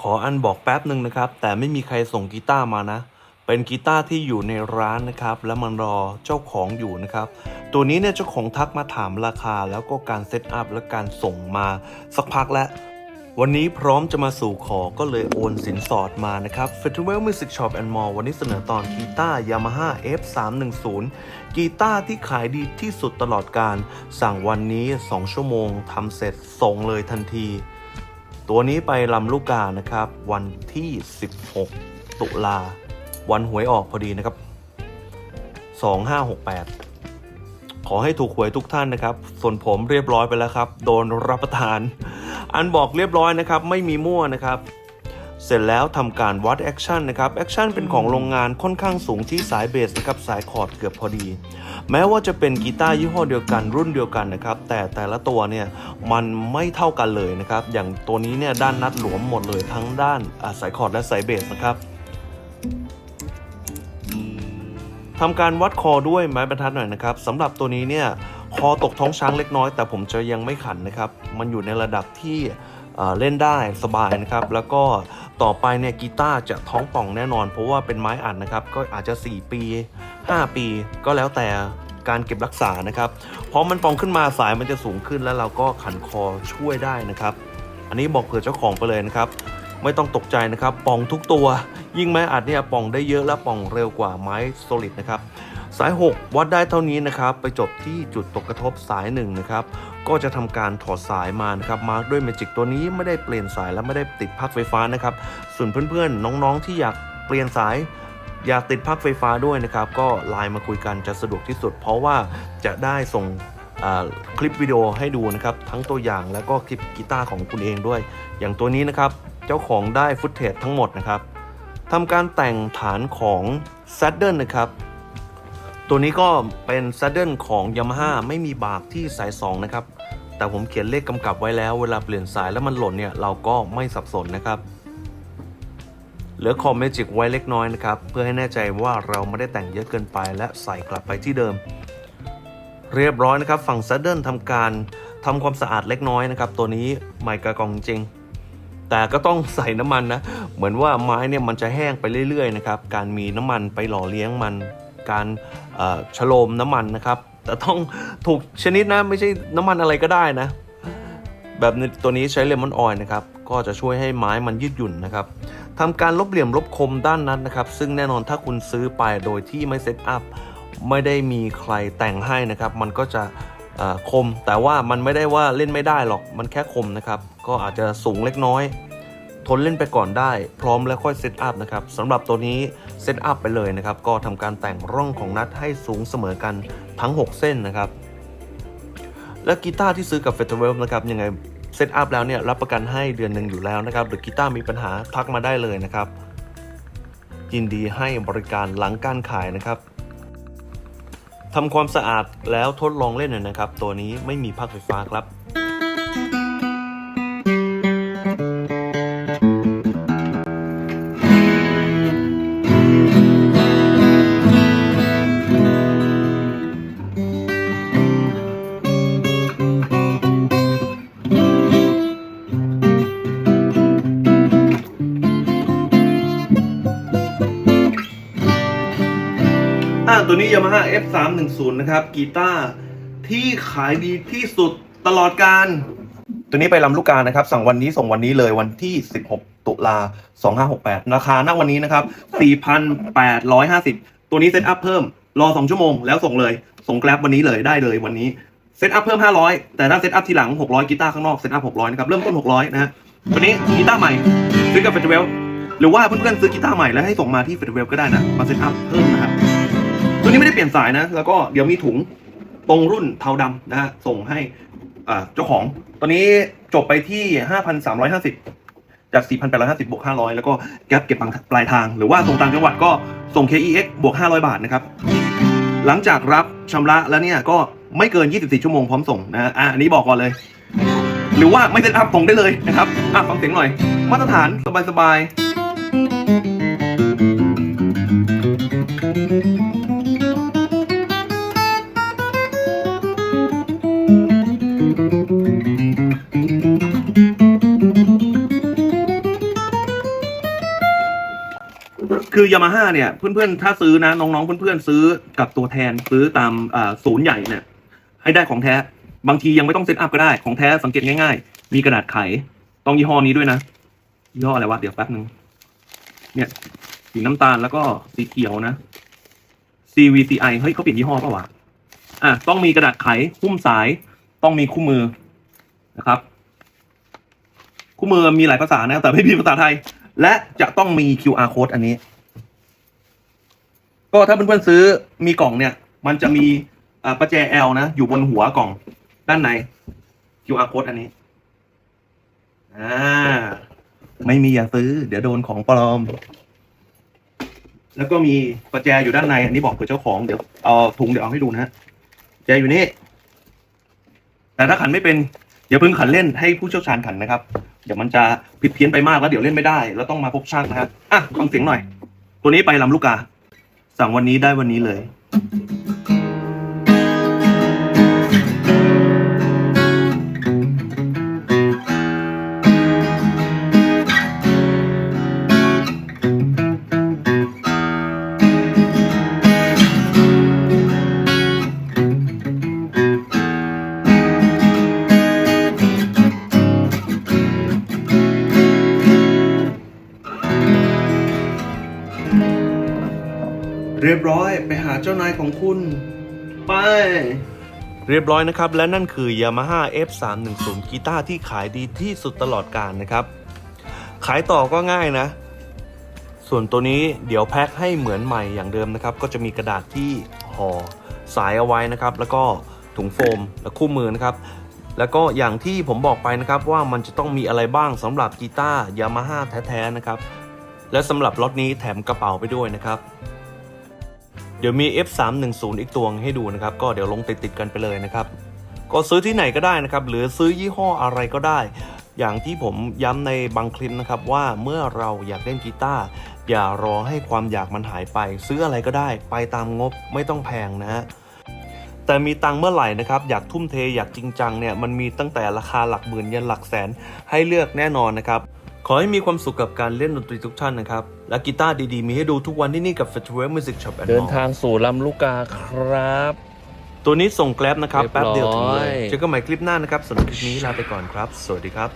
ขออันบอกแป๊บหนึ่งนะครับ แต่ไม่มีใครส่งกีตาร์มานะ เป็นกีตาร์ที่อยู่ในร้านนะครับ แล้วมันรอเจ้าของอยู่นะครับ ตัวนี้เนี่ยเจ้าของทักมาถามราคาแล้วก็การเซตอัพและการส่งมาสักพักแล้ววันนี้พร้อมจะมาสู่ขอก็เลยโอนสินสอดมานะครับ Festival Music Shop and More วันนี้เสนอตอนกีตาร์ Yamaha F310 กีตาร์ที่ขายดีที่สุดตลอดการ สั่งวันนี้ 2 ชั่วโมงทำเสร็จส่งเลยทันที ตัวนี้ไปลำลูกกานะครับ วันที่ 16 ตุลา วันหวยออกพอดีนะครับ 2568 ขอให้ถูกหวยทุกท่านนะครับ ส่วนผมเรียบร้อยไปแล้วครับ โดนรับประทาน อันบอกเรียบร้อยนะครับ ไม่มีมั่วนะครับ เสร็จแล้วทำการวัดแอคชั่นนะครับแอคชั่นเป็นของโรงงานค่อนข้างสูงที่สายเบสนะครับสายคอร์ดเกือบพอดี แม้ว่าจะเป็นกีตาร์ยี่ห้อเดียวกันรุ่นเดียวกันนะครับแต่แต่ละตัวเนี่ยมันไม่เท่ากันเลยนะครับอย่างตัวนี้เนี่ยด้านนัดหลวมหมดเลยทั้งด้านอ่าสายคอร์ดและสายเบสนะครับทำการวัดคอด้วยไม้บรรทัดหน่อยนะครับสำหรับตัวนี้เนี่ย คอตกท้องช้างเล็กน้อย แต่ผมจะยังไม่ขันนะครับ มันอยู่ในระดับที่เเล่นได้สบายนะครับ แล้วก็ต่อไปเนี่ยกีตาร์จะท้องป่องแน่นอน เพราะว่าเป็นไม้อัดนะครับ ก็อาจจะ 4 ปี 5 ปี ก็แล้วแต่การเก็บรักษานะครับพอมันป่องขึ้นมาสายมันจะสูงขึ้นแล้วเราก็ขันคอช่วยได้นะครับ อันนี้บอกเผื่อเจ้าของไปเลยนะครับ ไม่ต้องตกใจนะครับป่องทุกตัว ยิ่งไม้อัดเนี่ยป่องได้เยอะและป่องเร็วกว่าไม้โซลิดนะครับ สาย 6 วัดได้เท่านี้นะครับ ไปจบที่จุดตกกระทบสาย1นะครับ ก็จะทำการถอดสายมานะครับ มาร์กด้วยเมจิกตัวนี้ไม่ได้เปลี่ยนสายและไม่ได้ติดปลั๊กไฟฟ้านะครับ ส่วนเพื่อนๆ น้องๆ ที่อยากเปลี่ยนสายอยากติดปลั๊กไฟฟ้าด้วยนะครับ ก็ไลน์มาคุยกันจะสะดวกที่สุด เพราะว่าจะได้ส่งคลิปวิดีโอให้ดูนะครับ ทั้งตัวอย่างแล้วก็คลิปกีตาร์ของคุณเองด้วย อย่างตัวนี้นะครับ เจ้าของได้ฟุตเทจทั้งหมดนะครับทำการแต่งฐานของ s a d d l e นะครับ ตัวนี้ก็เป็น s a d d l e ของ Yamaha ไม่มีบากที่สาย 2 นะครับ แต่ผมเขียนเลขกำกับไว้แล้วเวลาเปลี่ยนสายแล้วมันหล่นเนี่ย เราก็ไม่สับสนนะครับ เหลือคอมเมจิกไว้เล็กน้อยนะครับ เพื่อให้แน่ใจว่าเราไม่ได้แต่งเยอะเกินไปและใส่กลับไปที่เดิม เรียบร้อยนะครับ ฝั่ง s a d d l e ทำการทำความสะอาดเล็กน้อยนะครับ ตัวนี้ใหม่กระกองจริง แต่ก็ต้องใส่น้ำมันนะ เหมือนว่าไม้เนี่ยมันจะแห้งไปเรื่อยๆนะครับ การมีน้ำมันไปหล่อเลี้ยงมัน การเอ่อชโลมน้ำมันนะครับ แต่ต้องถูกชนิดนะไม่ใช่น้ำมันอะไรก็ได้นะ แบบนี้ตัวนี้ใช้เลมอนออยล์นะครับ ก็จะช่วยให้ไม้มันยืดหยุ่นนะครับทำการลบเหลี่ยมลบคมด้านนั้นนะครับ ซึ่งแน่นอนถ้าคุณซื้อไปโดยที่ไม่เซตอัพไม่ได้มีใครแต่งให้นะครับ มันก็จะคม แต่ว่ามันไม่ได้ว่าเล่นไม่ได้หรอก มันแค่คมนะครับ ก็อาจจะสูงเล็กน้อย ทนเล่นไปก่อนได้ พร้อมแล้วค่อยเซตอัพนะครับสำหรับตัวนี้ เซตอัพไปเลยนะครับ ก็ทำการแต่งร่องของนัดให้สูงเสมอกันทั้ง 6 เส้นนะครับ และกีตาร์ที่ซื้อกับ f e t e r w e l นะครับยังไงเซตอัพแล้วเนี่ยรับประกันให้เดือนหนึ่งอยู่แล้วนะครับ หรือกีตาร์มีปัญหาทักมาได้เลยนะครับ ยินดีให้บริการหลังการขายนะครับทำความสะอาดแล้วทดลองเล่นหน่อยนะครับ ตัวนี้ไม่มีพักไฟฟ้าครับ ตัวนี้ Yamaha F310 นะครับกีตาร์ที่ขายดีที่สุดตลอดการ ตัวนี้ไปลำลูกกานะครับ สั่งวันนี้ส่งวันนี้เลยวันที่ 16 ตุลา 2568 ราคาณวันนี้นะครับ 4,850 ตัวนี้เซตอัพเพิ่ม รอ 2 ชั่วโมงแล้วส่งเลย ส่งแกลบวันนี้เลยได้เลยวันนี้เซตอัพเพิ่ม 500 แต่ถ้าเซตอัพทีหลัง 600 กีตาร์ข้างนอกเซตอัพ 600 นะครับ เริ่มต้น 600 นะฮะวันนี้กีตาร์ใหม่ซื้อกับเฟสติวัลหรือว่าเพื่อนๆซื้อกีตาร์ใหม่แล้วให้ส่งมาที่เฟสติวัลก็ได้นะ มาเซตอัพเพิ่มนะครับ ตัวนี้ไม่ได้เปลี่ยนสายนะ แล้วก็เดี๋ยวมีถุงตรงรุ่นเทาดำนะฮะส่งให้เจ้าของตัวนี้จบไปที่ 5,350 จาก 4,850 บวก 500 แล้วก็แก๊ปเก็บปลายทาง หรือว่าส่งต่างจังหวัดก็ส่ง KEX บวก 500 บาทนะครับ หลังจากรับชำระแล้วเนี่ยก็ไม่เกิน 24 ชั่วโมงพร้อมส่งนะฮะอะอันนี้บอกก่อนเลย หรือว่าไม่เซ็ตอัพส่งได้เลยนะครับอะฟังเสียงหน่อย มาตรฐานสบายๆ คือยามาฮ่าเนี่ยเพื่อนๆ ถ้าซื้อนะน้องๆเพื่อนๆซื้อกับตัวแทนซื้อตามศูนย์ใหญ่เนี่ยให้ได้ของแท้บางทียังไม่ต้องเซตอัพก็ได้ของแท้สังเกตง่ายๆ มีกระดาษไขต้องยี่ห้อนี้ด้วยนะยี่ห้ออะไรวะเดี๋ยวแป๊บนึงเนี่ยสีน้ำตาลแล้วก็สีเขียวนะ CVCI เฮ้ยเขาเปลี่ยนยี่ห้อป่าวะอะต้องมีกระดาษไขหุ้มสาย ต้องมีคู่มือนะครับ คู่มือมีหลายภาษานะแต่ไม่มีภาษาไทย และจะต้องมี QR code อันนี้ ก็ถ้าเพื่อนๆซื้อมีกล่องเนี่ย มันจะมีประแจ L นะ อยู่บนหัวกล่องด้านใน QR code อันนี้อ่าไม่มีอย่าซื้อ เดี๋ยวโดนของปลอม แล้วก็มีประแจอยู่ด้านใน อันนี้บอกเผื่อเจ้าของเดี๋ยวเอาถุงเดี๋ยวเอาให้ดูนะฮะแจอยู่นี่ แต่ถ้าขันไม่เป็นอย่าเพิ่งขันเล่นให้ผู้เชี่ยวชาญขันนะครับ เดี๋ยวมันจะผิดเพี้ยนไปมากแล้วเดี๋ยวเล่นไม่ได้ แล้วต้องมาพบช่างนะฮะอะฟังเสียงหน่อย ตัวนี้ไปลำลูกกา สั่งวันนี้ได้วันนี้เลย เรียบร้อยไปหาเจ้านายของคุณ ไป เรียบร้อยนะครับ และนั่นคือ Yamaha F310 กีตาร์ที่ขายดีที่สุดตลอดกาลนะครับ ขายต่อก็ง่ายนะ ส่วนตัวนี้เดี๋ยวแพ็คให้เหมือนใหม่อย่างเดิมนะครับ ก็จะมีกระดาษที่ห่อสายเอาไว้นะครับ แล้วก็ถุงโฟมและคู่มือนะครับ แล้วก็อย่างที่ผมบอกไปนะครับว่ามันจะต้องมีอะไรบ้างสำหรับกีตาร์ยามาฮ่าแท้ๆนะครับ และสำหรับล็อตนี้แถมกระเป๋าไปด้วยนะครับ เดี๋ยวมี F310 อีกตัวให้ดูนะครับ ก็เดี๋ยวลงติดๆกันไปเลยนะครับ ก็ซื้อที่ไหนก็ได้นะครับ หรือซื้อยี่ห้ออะไรก็ได้ อย่างที่ผมย้ำในบางคลิปนะครับว่าเมื่อเราอยากเล่นกีตาร์อย่ารอให้ความอยากมันหายไป ซื้ออะไรก็ได้ ไปตามงบไม่ต้องแพงนะฮะแต่มีตังค์เมื่อไหร่นะครับ อยากทุ่มเทอยากจริงจังเนี่ยมันมีตั้งแต่ราคาหลักหมื่นยันหลักแสนให้เลือกแน่นอนนะครับ ขอให้มีความสุขกับการเล่นดนตรีทุกท่านนะครับ และกีตาร์ดีๆ มีให้ดูทุกวันที่นี่กับ Festival Music Shop and เดิน More ทางสู่ลำลูกกาครับ ตัวนี้ส่งแกล็บนะครับ เรียบแป๊บเดียวถึงเลร้ยอยเจอกันใหม่คลิปหน้านะครับสำหรับคลิปนี้ลาไปก่อนครับ สวัสดีครับ